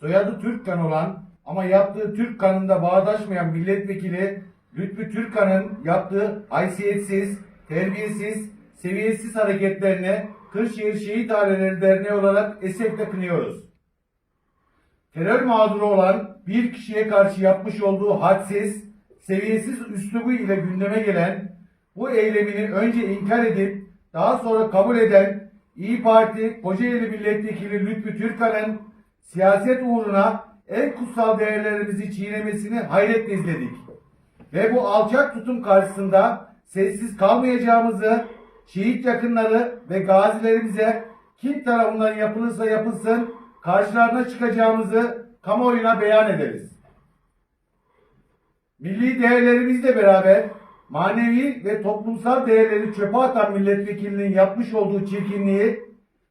soyadı Türkkan olan ama yaptığı Türk kanında bağdaşmayan milletvekili Lütfü Türkan'ın yaptığı haysiyetsiz, terbiyesiz, seviyesiz hareketlerini Kırşehir Şehit Aileleri Derneği olarak esefle kınıyoruz. Terör mağduru olan bir kişiye karşı yapmış olduğu hadsiz, seviyesiz üslubu ile gündeme gelen bu eylemini önce inkar edip daha sonra kabul eden İyi Parti Kocaeli Milletvekili Lütfü Türkan'ın siyaset uğruna en kutsal değerlerimizi çiğnemesini hayretle izledik. Ve bu alçak tutum karşısında sessiz kalmayacağımızı şehit yakınları ve gazilerimize kim tarafından yapılırsa yapılsın karşılarına çıkacağımızı kamuoyuna beyan ederiz. Milli değerlerimizle beraber manevi ve toplumsal değerleri çöpe atan milletvekilinin yapmış olduğu çirkinliği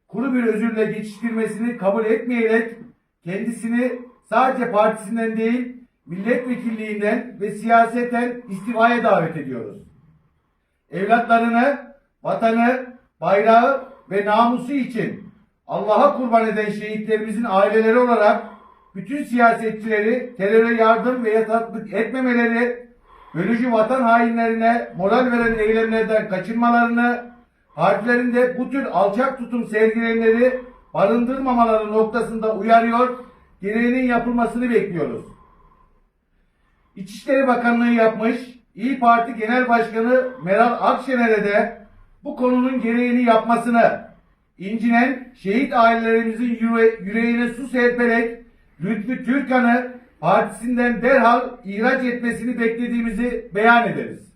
kuru bir özürle geçiştirmesini kabul etmeyerek kendisini sadece partisinden değil milletvekilliğinden ve siyaseten istifaya davet ediyoruz. Evlatlarını, vatanı, bayrağı ve namusu için Allah'a kurban eden şehitlerimizin aileleri olarak bütün siyasetçileri teröre yardım ve yataklık etmemeleri, bölücü vatan hainlerine moral veren eylemlerden kaçınmalarını, partilerinde bu tür alçak tutum sergileyenleri barındırmamaları noktasında uyarıyor, gereğinin yapılmasını bekliyoruz. İçişleri Bakanlığı yapmış, İyi Parti Genel Başkanı Meral Akşener'e de bu konunun gereğini yapmasını, incinen şehit ailelerimizin yüre- yüreğine su serperek Lütfü Türkan'ı partisinden derhal ihraç etmesini beklediğimizi beyan ederiz.